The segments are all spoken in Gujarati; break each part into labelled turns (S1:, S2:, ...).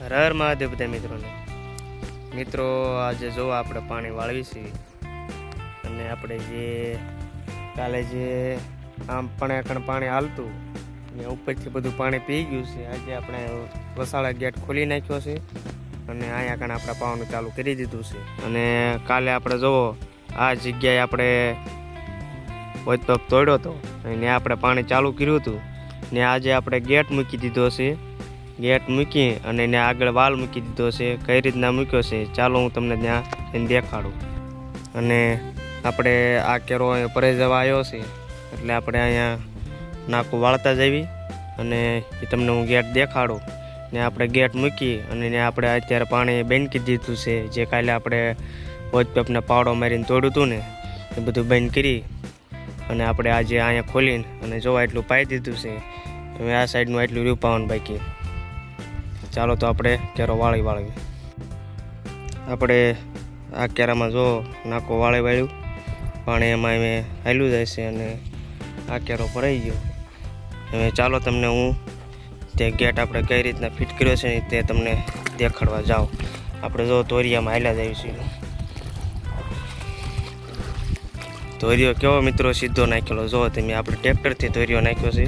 S1: હર હર મહાદેવ બધા મિત્રોને. મિત્રો, આજે જો આપણે પાણી વાળવી છીએ અને આપણે જે કાલે જે આમ પણ એકણ પાણી હાલતું ને ઉપરથી બધું પાણી પી ગયું છે. આજે આપણે વસાળા ગેટ ખોલી નાખ્યો છે અને અહીંયા કણ આપણે પાવાનું ચાલુ કરી દીધું છે. અને કાલે આપણે જુઓ આ જગ્યાએ આપણે વચપપ તોડ્યો હતો. અને આપણે પાણી ચાલુ કર્યું હતું. ને આજે આપણે ગેટ મૂકી દીધો છે. ગેટ મૂકી અને એને આગળ વાલ મૂકી દીધો છે. કઈ રીતના મૂક્યો છે? ચાલો હું તમને ત્યાં દેખાડું. અને આપણે આ કેરો અહીંયા પરે જવા આવ્યો છે. એટલે આપણે અહીંયા નાકું વાળતા જવી અને એ તમને હું ગેટ દેખાડું. ને આપણે ગેટ મૂકી અને ને આપણે અત્યારે પાણી બેનકી દીધું છે. જે કાલે આપણે વોચપેપને પાવડો મારીને તોડ્યું હતું ને, એ બધું બંધ કરી અને આપણે આજે અહીંયા ખોલીને અને જોવા એટલું પાઈ દીધું છે. હવે આ સાઈડનું એટલું રૂપાવન પાવાનું બાકી. ચાલો તો આપણે કેરો વાળી વાળીએ આપણે આ કેરામાં જો નાકો વાળી વાળ્યું, પાણી એમાં એમ હાલ્યું જાય છે અને આ કેરો ભરાઈ ગયો. હવે ચાલો તમને હું તે ગેટ આપણે કઈ રીતના ફિટ કર્યો છે તે તમને દેખાડવા જાઓ આપણે જો તોરિયામાં હાલ્યા જાય છે તોરિયો કેવો મિત્રો સીધો નાખેલો? જો તમે આપણે ટ્રેક્ટરથી તોરિયો નાખ્યો છે.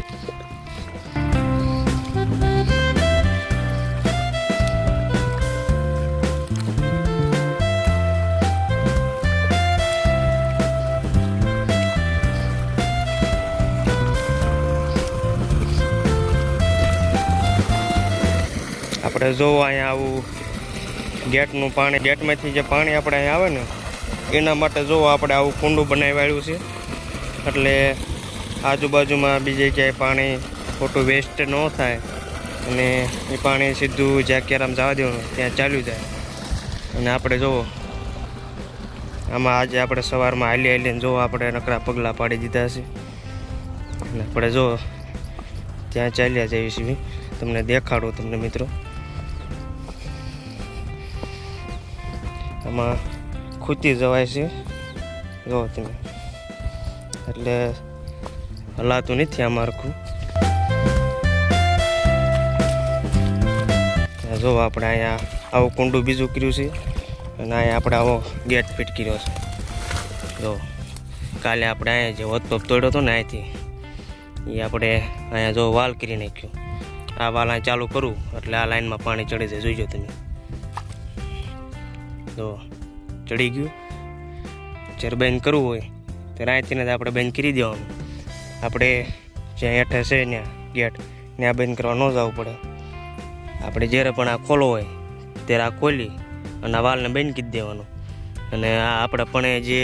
S1: આપણે જોવો અહીંયા આવું ગેટનું પાણી, ગેટમાંથી જે પાણી આપણે અહીંયા આવે ને, એના માટે જોવો આપણે આવું કુંડું બનાવાયું છે. એટલે આજુબાજુમાં બીજે ક્યાંય પાણી ખોટું વેસ્ટ ન થાય અને એ પાણી સીધું જ્યાં કેરામ જવા દેવાનું, ત્યાં ચાલ્યું જાય. અને આપણે જુઓ આમાં આજે આપણે સવારમાં હાલી હાલીને જોવો આપણે નકરા પગલાં પાડી દીધા છે. અને આપણે જો ત્યાં ચાલ્યા જઈએ છીએ. તમને દેખાડું તમને મિત્રો. આમાં ખૂતી જવાય છે. જો તમે. એટલે હલાતું નથી આ મારખું જો આપણે અહીંયા આવું કુંડું બીજું કર્યું છે. અને અહીંયા આપણે આવો ગેટ ફિટ કર્યો છે. જો, કાલે આપણે અહીંયા જે વધપોપ તોડ્યો હતો ને અહીંથી, એ આપણે અહીંયા જો વાલ કરી નાખ્યું. આ વાલ ચાલુ કરું, એટલે આ લાઈનમાં પાણી ચડી જાય જોઈજો તમે. જો ચડી ગયું. જ્યારે બંધ કરવું હોય ત્યારે અહીંથી ને આપણે બંધ કરી દેવાનું. આપણે જ્યાં હેઠે છે ત્યાં ગેટ ત્યાં બંધ કરવા ન જવું પડે. આપણે જ્યારે પણ આ ખોલો હોય, ત્યારે આ ખોલી અને આ વાલને બંધ કરી દેવાનું. અને આ આપણે પણ જે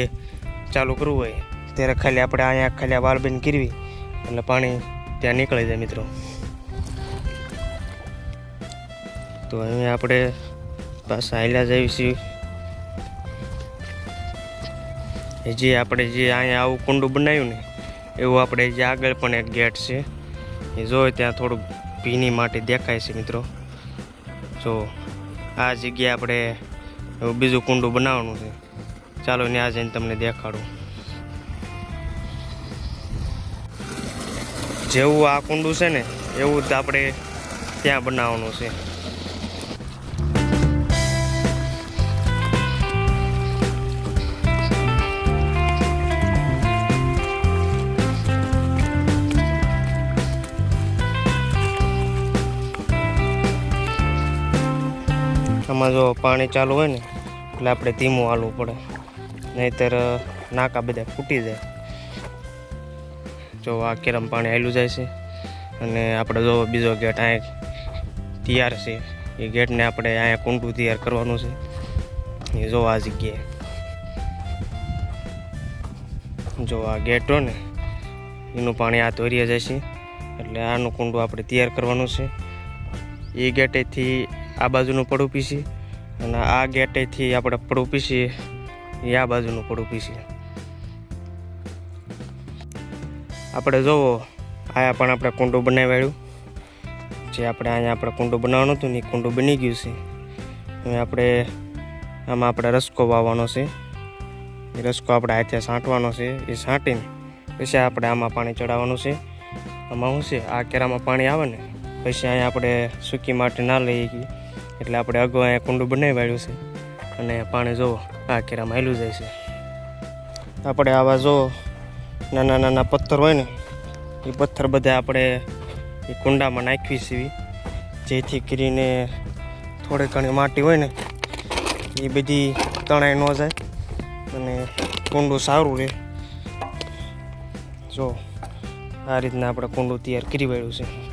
S1: ચાલુ કરવું હોય, ત્યારે ખાલી આપણે અહીંયા ખાલી આ વાલ બંધ કરવી એટલે પાણી ત્યાં નીકળી જાય મિત્રો. તો અહીંયા આપણે પાછા હાલ્યા જઈએ છીએ જે આપણે જે અહીંયા આવું કુંડું બનાવ્યું ને, એવું આપણે જે આગળ પણ એક ગેટ છે. એ જો ત્યાં થોડુંક ભીની માટી દેખાય છે મિત્રો. જો, આ જગ્યાએ આપણે બીજું કુંડું બનાવવાનું છે. ચાલો ત્યાં જઈને તમને દેખાડું. જેવું આ કુંડું છે ને, એવું જ આપણે ત્યાં બનાવવાનું છે. આમાં જો પાણી ચાલુ હોય ને, એટલે આપણે ધીમું હાલવું પડે. નહીતર નાકા બધા ફૂટી જાય. જો આ કેરમ પાણી હાલ્યું જાય છે. અને આપણે જો બીજો ગેટ અહીંયા તૈયાર છે. એ ગેટને આપણે અહીંયા કુંડું તૈયાર કરવાનું છે. એ જો આ જગ્યાએ. જો આ ગેટ હોય ને, એનું પાણી આ તોરીએ જાય છે. એટલે આનું કુંડું આપણે તૈયાર કરવાનું છે. એ ગેટેથી આ બાજુનું પડું પીસી અને આ ગેટેથી આપણે પડું પીસીએ. એ આ બાજુનું પડું પીસીએ. આપણે જોવો, આયા પણ આપણે કુંડું બનાવાયું જે આપણે અહીંયા આપણે કુંડું બનાવવાનું હતું ને એ કુંડું બની ગયું છે. હવે આપણે આમાં આપણે રસકો વાવવાનો છે. એ રસકો આપણે હાથે સાંટવાનો છે. એ સાંટીને પછી આપણે આમાં પાણી ચડાવવાનું છે. આમાં શું છે? આ કેરામાં પાણી આવે ને, પછી અહીંયા આપણે સૂકી માટી ના લઈ એટલે આપણે અગાઉ અહીંયા કુંડું બનાવી વાળ્યું છે. અને પાણી જુઓ, આ કેરામાં હેલું જાય છે. આપણે આવા જો નાના નાના પથ્થર હોય ને, એ પથ્થર બધા આપણે એ કુંડામાં નાખવી સીવી જેથી કરીને થોડી ઘણી માટી હોય ને, એ બધી તણાઈ ન જાય અને કુંડું સારું રહે. જો આ રીતના આપણે કુંડું તૈયાર કરી વાળ્યું છે.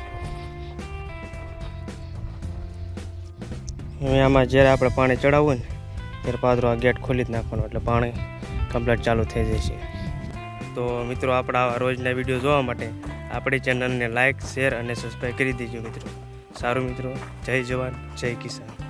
S1: હવે આમાં જ્યારે આપણે પાણી ચડાવવું ને, ત્યારે પાદરો આ ગેટ ખોલી જ નાખવાનો, એટલે પાણી કમ્પ્લીટ ચાલુ થઈ જાય છે તો મિત્રો, આપણા આવા રોજના વીડિયો જોવા માટે આપણી ચેનલને લાઇક શેર અને સબસ્ક્રાઈબ કરી દેજો મિત્રો. સારું મિત્રો, જય જવાન, જય કિસાન.